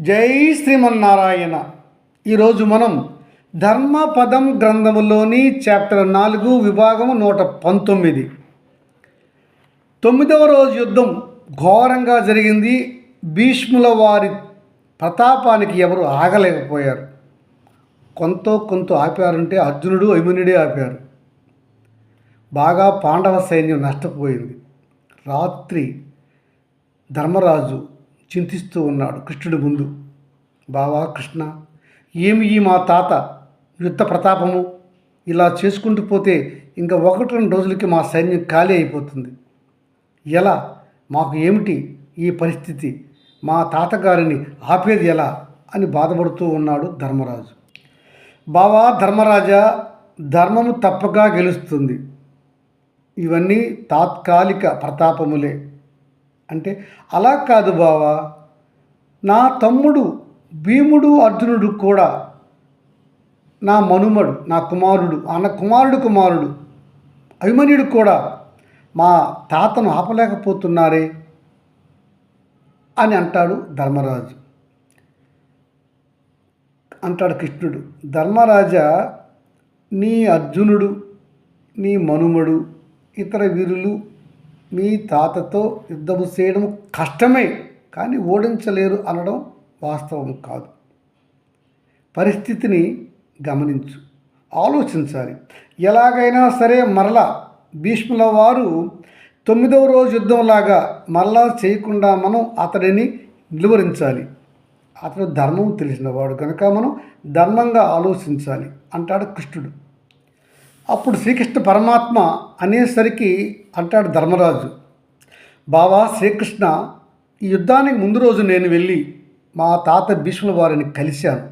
జై శ్రీమన్నారాయణ. ఈరోజు మనం ధర్మపదం గ్రంథములోని చాప్టర్ నాలుగు విభాగము నూట పంతొమ్మిది. తొమ్మిదవ రోజు యుద్ధం ఘోరంగా జరిగింది. భీష్ముల వారి ప్రతాపానికి ఎవరు ఆగలేకపోయారు. కొంత కొంత ఆపారంటే అర్జునుడు అభిమన్యుడే ఆపారు. బాగా పాండవ సైన్యం నష్టపోయింది. రాత్రి ధర్మరాజు చింతిస్తూ ఉన్నాడు కృష్ణుడి ముందు. బావా కృష్ణ ఏమి ఈ మా తాత యుద్ధ ప్రతాపము? ఇలా చేసుకుంటూ పోతే ఇంకా ఒకటి రెండు రోజులకి మా సైన్యం ఖాళీ అయిపోతుంది. ఎలా? మాకు ఏమిటి ఈ పరిస్థితి? మా తాతగారిని ఆపేది ఎలా? అని బాధపడుతూ ఉన్నాడు ధర్మరాజు. బావా ధర్మరాజా ధర్మము తప్పగా గెలుస్తుంది. ఇవన్నీ తాత్కాలిక ప్రతాపములే. అంటే అలా కాదు బావా. నా తమ్ముడు భీముడు అర్జునుడు కూడా నా మనుమడు నా కుమారుడు అన్న కుమారుడు కుమారుడు అభిమన్యుడు కూడా మా తాతను ఆపలేకపోతున్నారే అని అంటాడు ధర్మరాజు. అంటాడు కృష్ణుడు ధర్మరాజా నీ అర్జునుడు నీ మనుమడు ఇతర వీరులు మీ తాతతో యుద్ధము చేయడం కష్టమే కానీ ఓడించలేరు అనడం వాస్తవం కాదు. పరిస్థితిని గమనించు. ఆలోచించాలి. ఎలాగైనా సరే మరలా భీష్ముల వారు తొమ్మిదవ రోజు యుద్ధంలాగా మరలా చేయకుండా మనం అతడిని నిలువరించాలి. అతడు ధర్మం తెలిసినవాడు కనుక మనం ధర్మంగా ఆలోచించాలి అంటాడు కృష్ణుడు. అప్పుడు శ్రీకృష్ణ పరమాత్మ అనేసరికి అంటాడు ధర్మరాజు బావా శ్రీకృష్ణ ఈ యుద్ధానికి ముందు రోజు నేను వెళ్ళి మా తాత భీష్ముల వారిని కలిశాను.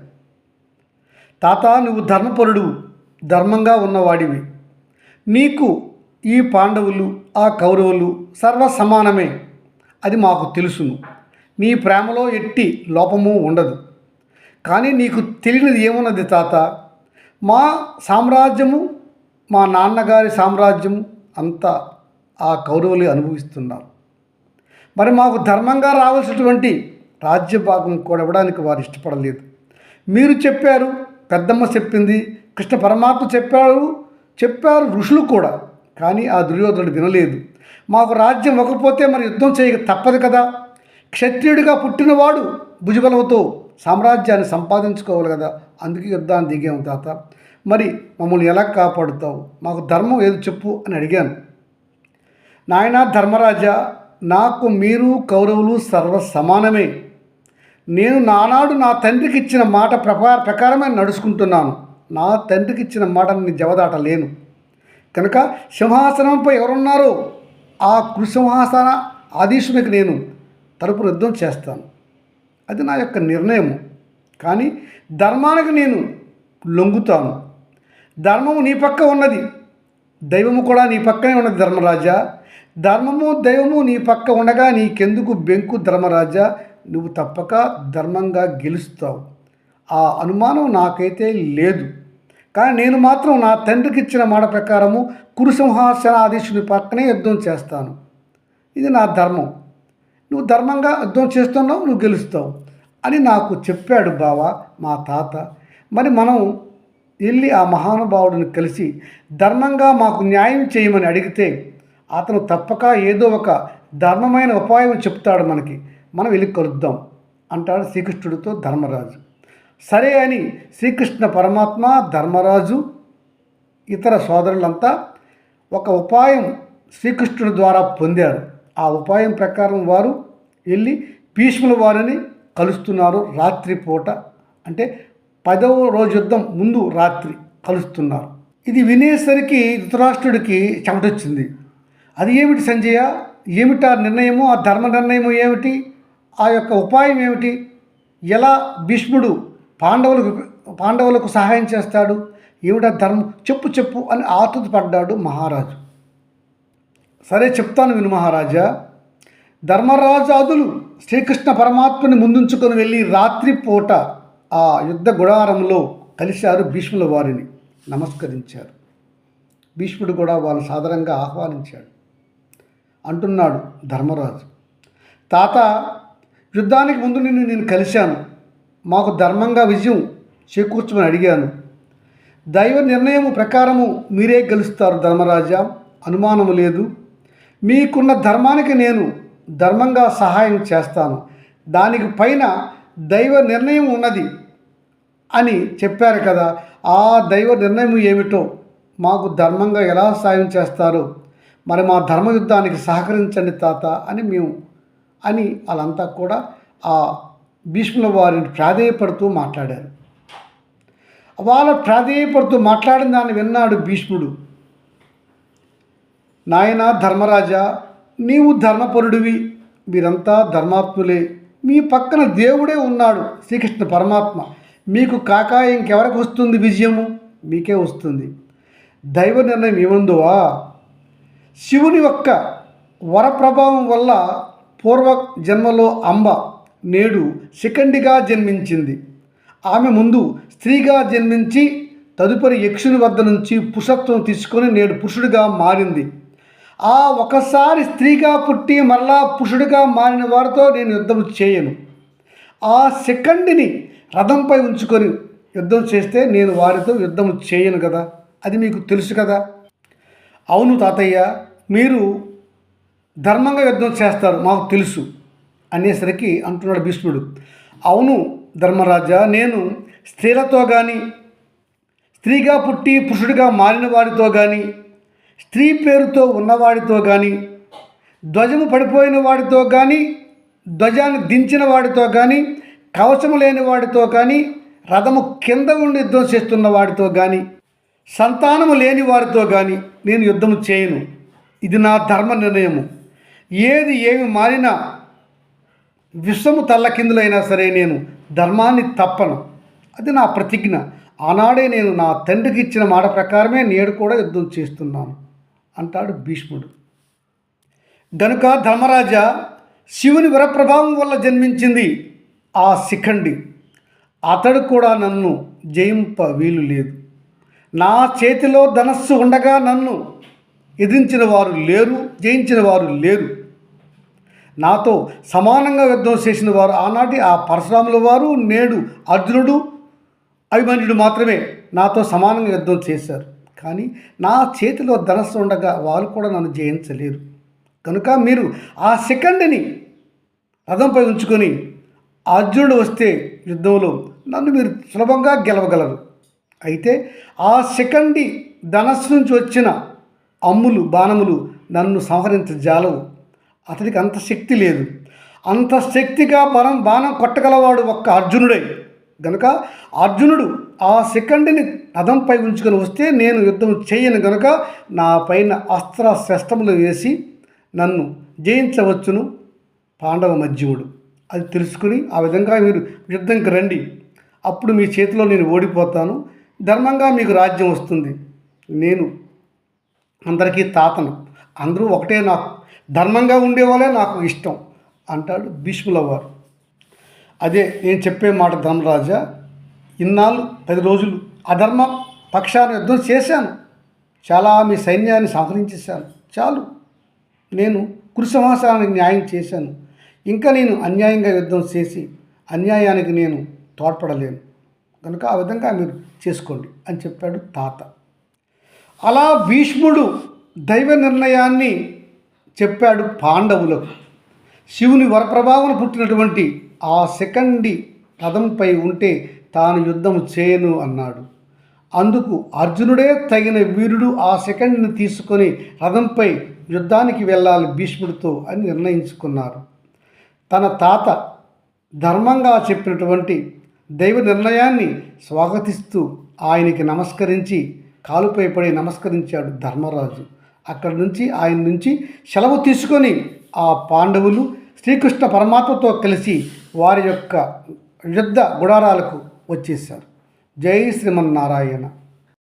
తాత నువ్వు ధర్మపరుడు ధర్మంగా ఉన్నవాడివి. నీకు ఈ పాండవులు ఆ కౌరవులు సర్వ సమానమే అది మాకు తెలుసును. నీ ప్రేమలో ఎట్టి లోపము ఉండదు. కానీ నీకు తెలియనిది ఏమున్నది తాత? మా సామ్రాజ్యము మా నాన్నగారి సామ్రాజ్యం అంతా ఆ కౌరవులు అనుభవిస్తున్నారు. మరి మాకు ధర్మంగా రావాల్సినటువంటి రాజ్య భాగం కూడా ఇవ్వడానికి వారు ఇష్టపడలేదు. మీరు చెప్పారు పెద్దమ్మ చెప్పింది కృష్ణ పరమాత్మ చెప్పారు చెప్పారు ఋషులు కూడా కానీ ఆ దుర్యోధనుడు వినలేదు. మాకు రాజ్యం ఇవ్వకపోతే మరి యుద్ధం చేయక తప్పదు కదా. క్షత్రియుడిగా పుట్టినవాడు భుజబలంతో సామ్రాజ్యాన్ని సంపాదించుకోవాలి కదా. అందుకే యుద్ధాన్ని దిగాము తాత. మరి మమ్మల్ని ఎలా కాపాడుతావు? మాకు ధర్మం ఏది చెప్పు అని అడిగాను. నాయన ధర్మరాజా నాకు మీరు కౌరవులు సర్వ సమానమే నేను నానాడు నా తండ్రికి ఇచ్చిన మాట ప్రకార ప్రకారమే నడుచుకుంటున్నాను. నా తండ్రికి ఇచ్చిన మాటని నేను జవదాటలేను. కనుక సింహాసనంపై ఎవరున్నారో ఆ కృసింహాసన ఆదేశునికి నేను తరపు యుద్ధం చేస్తాను. అది నా యొక్క నిర్ణయం కానీ ధర్మానికి నేను లొంగుతాను. ధర్మము నీ పక్క ఉన్నది. దైవము కూడా నీ పక్కనే ఉన్నది ధర్మరాజా. ధర్మము దైవము నీ పక్క ఉండగా నీకెందుకు బెంకు ధర్మరాజా? నువ్వు తప్పక ధర్మంగా గెలుస్తావు. ఆ అనుమానం నాకైతే లేదు. కానీ నేను మాత్రం నా తండ్రికి ఇచ్చిన మాట ప్రకారము కురుసింహాసనాధీశుని పక్కనే యుద్ధం చేస్తాను. ఇది నా ధర్మం. నువ్వు ధర్మంగా యుద్ధం చేస్తున్నావు నువ్వు గెలుస్తావు అని నాకు చెప్పాడు బావ మా తాత. మరి మనం వెళ్ళి ఆ మహానుభావుడిని కలిసి ధర్మంగా మాకు న్యాయం చేయమని అడిగితే అతను తప్పక ఏదో ఒక ధర్మమైన ఉపాయం చెప్తాడు మనకి. మనం వెళ్ళి కలుద్దాం అంటాడు శ్రీకృష్ణుడితో ధర్మరాజు. సరే అని శ్రీకృష్ణ పరమాత్మ ధర్మరాజు ఇతర సోదరులంతా ఒక ఉపాయం శ్రీకృష్ణుడి ద్వారా పొందారు. ఆ ఉపాయం ప్రకారం వారు వెళ్ళి భీష్ముల వారిని కలుస్తున్నారు రాత్రిపూట. అంటే పదవ రోజు యుద్ధం ముందు రాత్రి కలుస్తున్నారు. ఇది వినేసరికి ధృతరాష్ట్రుడికి చెమటొచ్చింది. అది ఏమిటి సంజయ? ఏమిటి ఆ నిర్ణయము? ఆ ధర్మ నిర్ణయము ఏమిటి? ఆ యొక్క ఉపాయం ఏమిటి? ఎలా భీష్ముడు పాండవులకు పాండవులకు సహాయం చేస్తాడు? ఏమిటా ధర్మం? చెప్పు చెప్పు అని ఆతుతి పడ్డాడు మహారాజు. సరే చెప్తాను విను మహారాజా. ధర్మరాజాదులు శ్రీకృష్ణ పరమాత్మని ముందుంచుకొని వెళ్ళి రాత్రిపూట ఆ యుద్ధ గుడారంలో కలిశారు భీష్ముల వారిని నమస్కరించారు. భీష్ముడు కూడా వాళ్ళు సాధారణంగా ఆహ్వానించాడు. అంటున్నాడు ధర్మరాజు తాత యుద్ధానికి ముందు నిన్ను నేను కలిశాను. మాకు ధర్మంగా విజయం చేకూర్చమని అడిగాను. దైవ నిర్ణయం ప్రకారము మీరే గెలుస్తారు ధర్మరాజా అనుమానము లేదు. మీకున్న ధర్మానికి నేను ధర్మంగా సహాయం చేస్తాను. దానికి పైన దైవ నిర్ణయం ఉన్నది. అని చెప్పారు కదా ఆ దైవ నిర్ణయం ఏమిటో మాకు ధర్మంగా ఎలా సాయం చేస్తారో? మరి మా ధర్మ యుద్ధానికి సహకరించండి తాత అని మేము అని వాళ్ళంతా కూడా ఆ భీష్ముల వారిని ప్రాధేయపడుతూ మాట్లాడారు. వాళ్ళ ప్రాధేయపడుతూ మాట్లాడిన దాన్ని విన్నాడు భీష్ముడు. నాయన ధర్మరాజా నీవు ధర్మపరుడివి మీరంతా ధర్మాత్ములే మీ పక్కన దేవుడే ఉన్నాడు శ్రీకృష్ణ పరమాత్మ. మీకు కాక ఇంకెవరికి వస్తుంది విజయము? మీకే వస్తుంది. దైవ నిర్ణయం ఏముందువా? శివుని యొక్క వర ప్రభావం వల్ల పూర్వ జన్మలో అంబ నేడు శిఖండిగా జన్మించింది. ఆమె ముందు స్త్రీగా జన్మించి తదుపరి యక్షుని వద్ద నుంచి పురుషత్వం తీసుకొని నేడు పురుషుడిగా మారింది. ఆ ఒకసారి స్త్రీగా పుట్టి మరలా పురుషుడిగా మారిన వారితో నేను యుద్ధం చేయను. ఆ సెకండ్ని రథంపై ఉంచుకొని యుద్ధం చేస్తే నేను వారితో యుద్ధం చేయను కదా? అది మీకు తెలుసు కదా? అవును తాతయ్య మీరు ధర్మంగా యుద్ధం చేస్తారు మాకు తెలుసు అనేసరికి అంటున్నాడు భీష్ముడు. అవును ధర్మరాజా నేను స్త్రీలతో కానీ స్త్రీగా పుట్టి పురుషుడిగా మారిన వారితో కానీ స్త్రీ పేరుతో ఉన్నవాడితో కానీ ధ్వజము పడిపోయిన వాడితో కానీ ధ్వజాన్ని దించిన వాడితో కానీ కవచము లేని వాడితో కానీ రథము కింద ఉండి యుద్ధం చేస్తున్న వాడితో కానీ సంతానము లేని వారితో కానీ నేను యుద్ధము చేయను. ఇది నా ధర్మ నిర్ణయము. ఏది ఏమి మారినా విశ్వము తల్లకిందులైనా సరే నేను ధర్మాన్ని తప్పను. అది నా ప్రతిజ్ఞ. ఆనాడే నేను నా తండ్రికి ఇచ్చిన మాట ప్రకారమే నేడు కూడా యుద్ధం చేస్తున్నాను. అంటాడు భీష్ముడు. గనుక ధర్మరాజా శివుని వరప్రభావం వల్ల జన్మించింది ఆ శిఖండి. అతడు కూడా నన్ను జయింప వీలు లేదు. నా చేతిలో ధనస్సు ఉండగా నన్ను ఎదిరించిన వారు లేరు జయించిన వారు లేరు. నాతో సమానంగా యుద్ధం చేసిన వారు ఆనాటి ఆ పరశురాముల వారు నేడు అర్జునుడు అభిమన్యుడు మాత్రమే నాతో సమానంగా యుద్ధం చేశారు. కానీ నా చేతిలో ధనస్సు ఉండగా వారు కూడా నన్ను జయించలేరు. కనుక మీరు ఆ సెకండ్ని రథంపై ఉంచుకొని అర్జునుడు వస్తే యుద్ధంలో నన్ను మీరు సులభంగా గెలవగలరు. అయితే ఆ సెకండి ధనస్సు నుంచి వచ్చిన అమ్ములు బాణములు నన్ను సంహరించజాలవు. అతనికి అంత శక్తి లేదు. అంత శక్తిగా బలం బాణం కొట్టగలవాడు ఒక్క అర్జునుడే. గనుక అర్జునుడు ఆ సెకండ్ని రథంపై ఉంచుకొని వస్తే నేను యుద్ధం చేయను గనుక నా పైన అస్త్ర శస్త్రములు వేసి నన్ను జయించవచ్చును పాండవ మధ్యముడు అది తెలుసుకుని ఆ విధంగా మీరు యుద్ధంకి రండి. అప్పుడు మీ చేతిలో నేను ఓడిపోతాను. ధర్మంగా మీకు రాజ్యం వస్తుంది. నేను అందరికీ తాతను. అందరూ ఒకటే నాకు. ధర్మంగా ఉండేవాళ్ళే నాకు ఇష్టం అంటాడు భీష్ముల వారు. అదే నేను చెప్పే మాట ధర్మరాజా ఇన్నాళ్ళు పది రోజులు అధర్మ పక్షాన యుద్ధం చేశాను. చాలా మీ సైన్యాన్ని సంహరించేశాను చాలు. నేను కురుసమాసానికి న్యాయం చేశాను. ఇంకా నేను అన్యాయంగా యుద్ధం చేసి అన్యాయానికి నేను తోడ్పడలేను. కనుక ఆ విధంగా మీరు చేసుకోండి అని చెప్పాడు తాత. అలా భీష్ముడు దైవ నిర్ణయాన్ని చెప్పాడు పాండవులకు. శివుని వరప్రభావం పుట్టినటువంటి ఆ సెకండి రథంపై ఉంటే తాను యుద్ధం చేయను అన్నాడు. అందుకు అర్జునుడే తగిన వీరుడు ఆ సెకండ్ని తీసుకొని రథంపై యుద్ధానికి వెళ్ళాలి భీష్ముడితో అని నిర్ణయించుకున్నారు. తన తాత ధర్మంగా చెప్పినటువంటి దైవ నిర్ణయాన్ని స్వాగతిస్తూ ఆయనకి నమస్కరించి కాలుపై పడి నమస్కరించాడు ధర్మరాజు. అక్కడి నుంచి ఆయన నుంచి సెలవు తీసుకొని ఆ పాండవులు శ్రీకృష్ణ పరమాత్మతో కలిసి వారి యొక్క యుద్ధ గుడారాలకు వచ్చేసారు జై శ్రీమన్నారాయణ.